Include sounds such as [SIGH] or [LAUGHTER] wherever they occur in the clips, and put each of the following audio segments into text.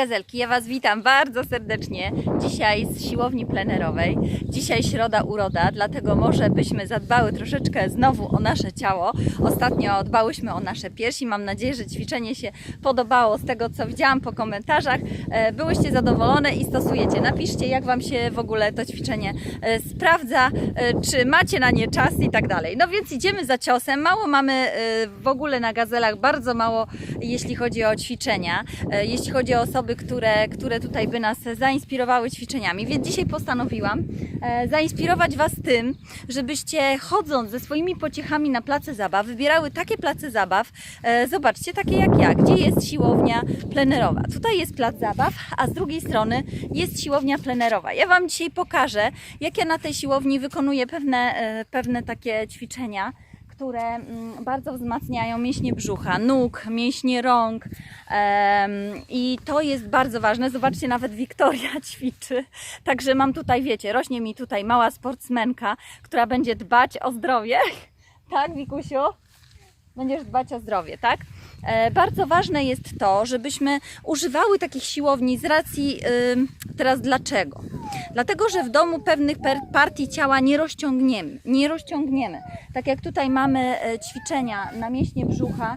Gazelki, ja Was witam bardzo serdecznie dzisiaj z siłowni plenerowej. Dzisiaj środa uroda, dlatego może byśmy zadbały troszeczkę znowu o nasze ciało. Ostatnio dbałyśmy o nasze piersi. Mam nadzieję, że ćwiczenie się podobało z tego, co widziałam po komentarzach. E, Byłyście zadowolone i stosujecie. Napiszcie, jak Wam się w ogóle to ćwiczenie e, sprawdza, e, czy macie na nie czas i tak dalej. No więc idziemy za ciosem. Mało mamy w ogóle na gazelach, bardzo mało jeśli chodzi o ćwiczenia, jeśli chodzi o osoby, które, które tutaj by nas zainspirowały ćwiczeniami. Więc dzisiaj postanowiłam e, zainspirować Was tym, żebyście chodząc ze swoimi pociechami na place zabaw, wybierały takie place zabaw, e, zobaczcie, takie jak ja, gdzie jest siłownia plenerowa. Tutaj jest plac zabaw, a z drugiej strony jest siłownia plenerowa. Ja Wam dzisiaj pokażę, jak ja na tej siłowni wykonuję pewne, e, pewne takie ćwiczenia, które mm, bardzo wzmacniają mięśnie brzucha, nóg, mięśnie rąk. I to jest bardzo ważne. Zobaczcie, nawet Wiktoria [LAUGHS] ćwiczy. Także mam tutaj, wiecie, rośnie mi tutaj mała sportsmenka, która będzie dbać o zdrowie. [LAUGHS] Tak, Wikusiu? Będziesz dbać o zdrowie, tak? E, bardzo ważne jest to, żebyśmy używały takich siłowni z racji teraz dlaczego? Dlatego, że w domu pewnych partii ciała nie rozciągniemy, nie rozciągniemy. Tak jak tutaj mamy e, ćwiczenia na mięśnie brzucha,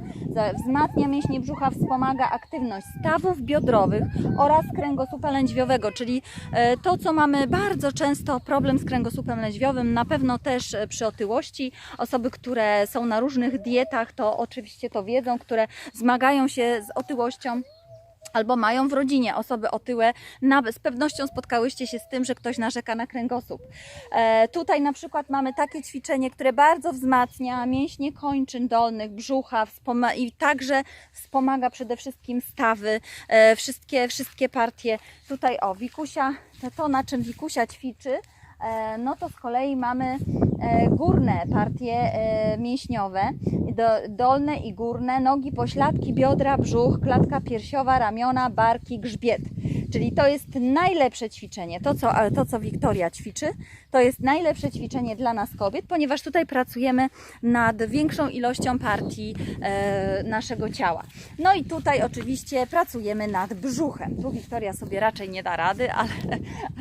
wzmacnia mięśnie brzucha, wspomaga aktywność stawów biodrowych oraz kręgosłupa lędźwiowego, czyli e, to, co mamy bardzo często problem z kręgosłupem lędźwiowym, na pewno też e, przy otyłości. Osoby, które są na różnych dietach, to oczywiście to wiedzą, które zmagają się z otyłością albo mają w rodzinie osoby otyłe, z pewnością spotkałyście się z tym, że ktoś narzeka na kręgosłup. E, tutaj na przykład mamy takie ćwiczenie, które bardzo wzmacnia mięśnie kończyn dolnych, brzucha i także wspomaga przede wszystkim stawy, e, wszystkie, wszystkie partie. Tutaj o, Wikusia, to, to na czym Wikusia ćwiczy, no to z kolei mamy e, górne partie e, mięśniowe, do, dolne i górne, nogi, pośladki, biodra, brzuch, klatka piersiowa, ramiona, barki, grzbiet. Czyli to jest najlepsze ćwiczenie. To co, to, co Wiktoria ćwiczy, to jest najlepsze ćwiczenie dla nas kobiet, ponieważ tutaj pracujemy nad większą ilością partii e, naszego ciała. No i tutaj oczywiście pracujemy nad brzuchem. Tu Wiktoria sobie raczej nie da rady, ale,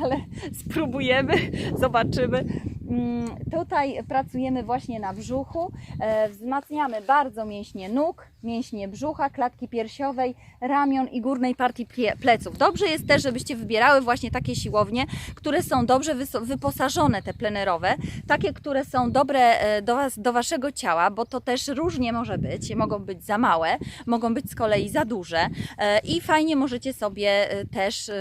ale spróbujemy, [LAUGHS] zobaczymy. Mm, Tutaj pracujemy właśnie na brzuchu, e, wzmacniamy bardzo mięśnie nóg, mięśnie brzucha, klatki piersiowej, ramion i górnej partii pleców. Dobrze jest też, żebyście wybierały właśnie takie siłownie, które są dobrze wyposażone, te plenerowe, takie, które są dobre e, do, was, do waszego ciała, bo to też różnie może być. Mogą być za małe, mogą być z kolei za duże e, i fajnie możecie sobie też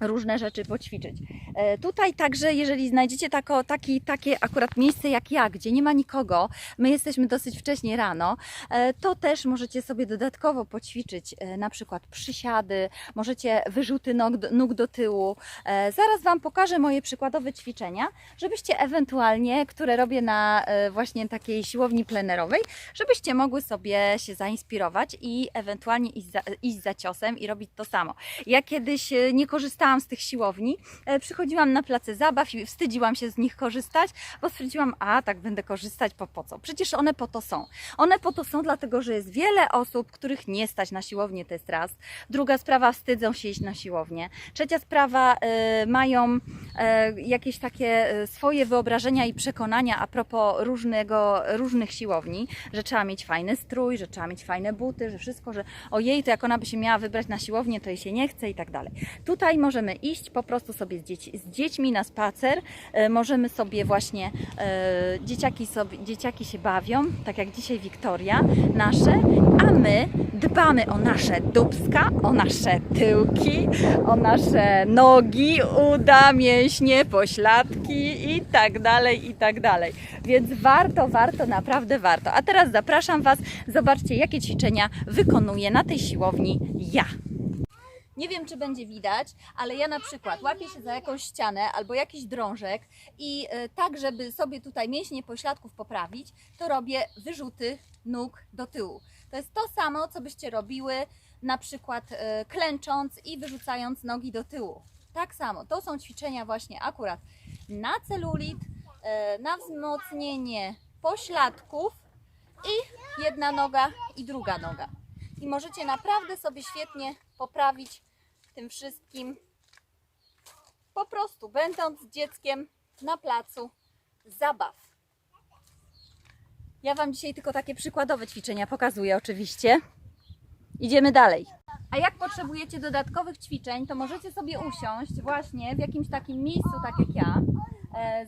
różne rzeczy poćwiczyć. E, Tutaj także, jeżeli znajdziecie tako, taki, takie akurat miejsce jak ja, gdzie nie ma nikogo, my jesteśmy dosyć wcześnie rano, e, to też możecie sobie dodatkowo poćwiczyć e, na przykład przysiady, możecie wyrzuty nóg, nóg do tyłu. Zaraz Wam pokażę moje przykładowe ćwiczenia, żebyście ewentualnie, które robię na właśnie takiej siłowni plenerowej, żebyście mogły sobie się zainspirować i ewentualnie iść za, iść za ciosem i robić to samo. Ja kiedyś nie korzystałam z tych siłowni, e, przychodziłam na place zabaw i wstydziłam się z nich korzystać, bo stwierdziłam, a tak będę korzystać, po, po co? Przecież one po to są. One po to są dlatego, że jest wiele osób, których nie stać na siłownię, to jest raz. Druga sprawa, wstydzą się iść na siłownię. Trzecia sprawa, e, mają e, jakieś takie swoje wyobrażenia i przekonania a propos różnego, różnych siłowni, że trzeba mieć fajny strój, że trzeba mieć fajne buty, że wszystko, że ojej, to jak ona by się miała wybrać na siłownię, to jej się nie chce i tak dalej. Tutaj możemy iść po prostu sobie z, dzieci, z dziećmi na spacer, e, możemy sobie właśnie, e, dzieciaki, sobie, dzieciaki się bawią, tak jak dzisiaj Wiktoria, nasze, a my dbamy o nasze dubska, o nasze tyłki, o nasze nogi, uda, mięśnie, pośladki i tak dalej, i tak dalej. Więc warto, warto, naprawdę warto. A teraz zapraszam Was, zobaczcie jakie ćwiczenia wykonuję na tej siłowni ja. Nie wiem, czy będzie widać, ale ja na przykład łapię się za jakąś ścianę albo jakiś drążek i e, tak, żeby sobie tutaj mięśnie pośladków poprawić, to robię wyrzuty nóg do tyłu. To jest to samo, co byście robiły na przykład e, klęcząc i wyrzucając nogi do tyłu. Tak samo. To są ćwiczenia właśnie akurat na celulit, e, na wzmocnienie pośladków i jedna noga i druga noga. I możecie naprawdę sobie świetnie poprawić tym wszystkim. Po prostu będąc dzieckiem na placu zabaw. Ja Wam dzisiaj tylko takie przykładowe ćwiczenia pokazuję, oczywiście. Idziemy dalej. A jak potrzebujecie dodatkowych ćwiczeń, to możecie sobie usiąść właśnie w jakimś takim miejscu, tak jak ja,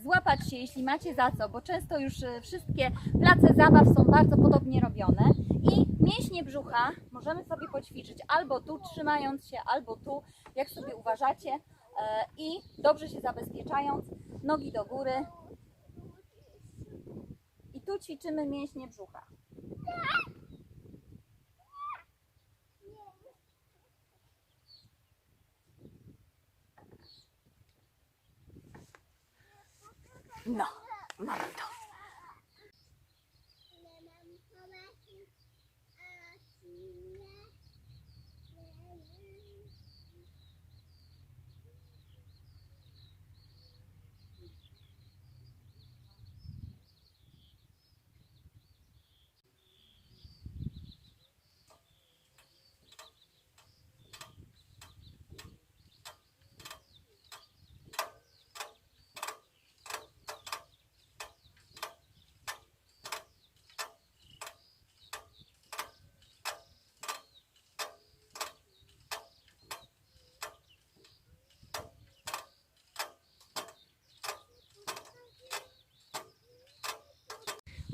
złapać się, jeśli macie za co, bo często już e, wszystkie place zabaw są bardzo podobnie robione i mięśnie brzucha możemy sobie poćwiczyć albo tu trzymając się, albo tu, jak sobie uważacie e, i dobrze się zabezpieczając, nogi do góry i tu ćwiczymy mięśnie brzucha. No, mamy to.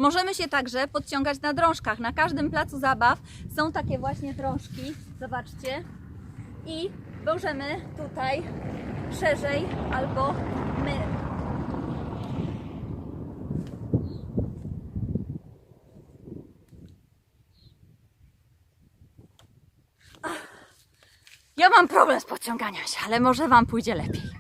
Możemy się także podciągać na drążkach. Na każdym placu zabaw są takie właśnie drążki. Zobaczcie. I możemy tutaj szerzej albo my. Ja mam problem z podciąganiem się, ale może Wam pójdzie lepiej.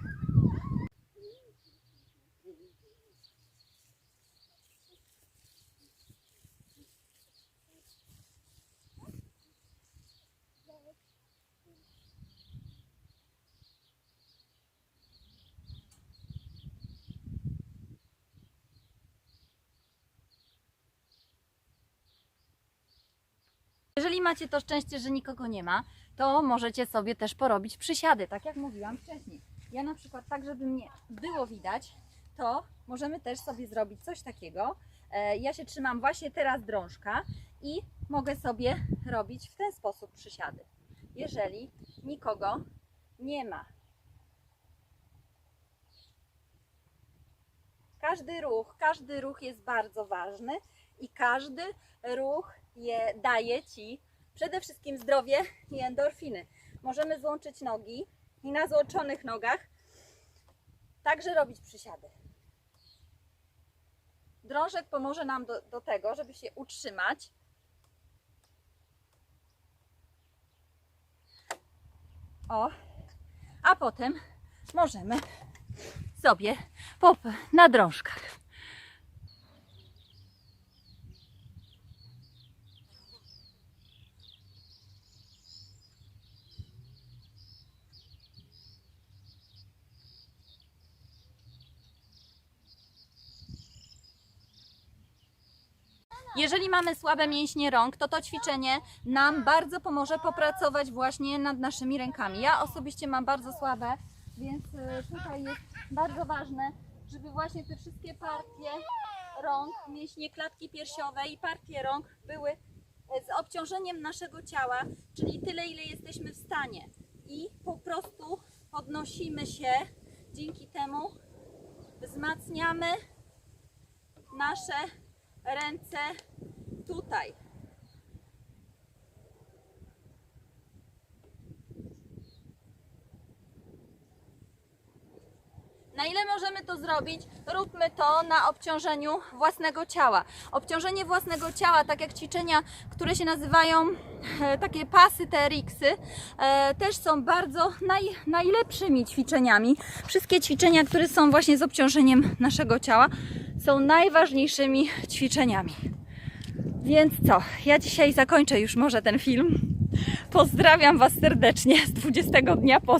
Jeżeli macie to szczęście, że nikogo nie ma, to możecie sobie też porobić przysiady, tak jak mówiłam wcześniej. Ja na przykład tak, żeby mnie było widać, to możemy też sobie zrobić coś takiego. E, Ja się trzymam właśnie teraz drążka i mogę sobie robić w ten sposób przysiady, jeżeli nikogo nie ma. Każdy ruch, każdy ruch jest bardzo ważny i każdy ruch je, daje Ci przede wszystkim zdrowie i endorfiny. Możemy złączyć nogi i na złączonych nogach także robić przysiady. Drążek pomoże nam do, do tego, żeby się utrzymać. O, a potem możemy sobie pop na drążkach. Jeżeli mamy słabe mięśnie rąk, to to ćwiczenie nam bardzo pomoże popracować właśnie nad naszymi rękami. Ja osobiście mam bardzo słabe, więc y, tutaj jest bardzo ważne, żeby właśnie te wszystkie partie rąk, mięśnie klatki piersiowej i partie rąk były y, z obciążeniem naszego ciała, czyli tyle, ile jesteśmy w stanie. I po prostu podnosimy się, dzięki temu wzmacniamy nasze ręce tutaj. Na ile możemy to zrobić, róbmy to na obciążeniu własnego ciała. Obciążenie własnego ciała, tak jak ćwiczenia, które się nazywają e, takie pasy TRX-y, e, też są bardzo naj, najlepszymi ćwiczeniami. Wszystkie ćwiczenia, które są właśnie z obciążeniem naszego ciała, są najważniejszymi ćwiczeniami. Więc co, ja dzisiaj zakończę już może ten film. Pozdrawiam Was serdecznie z 20 dnia postu.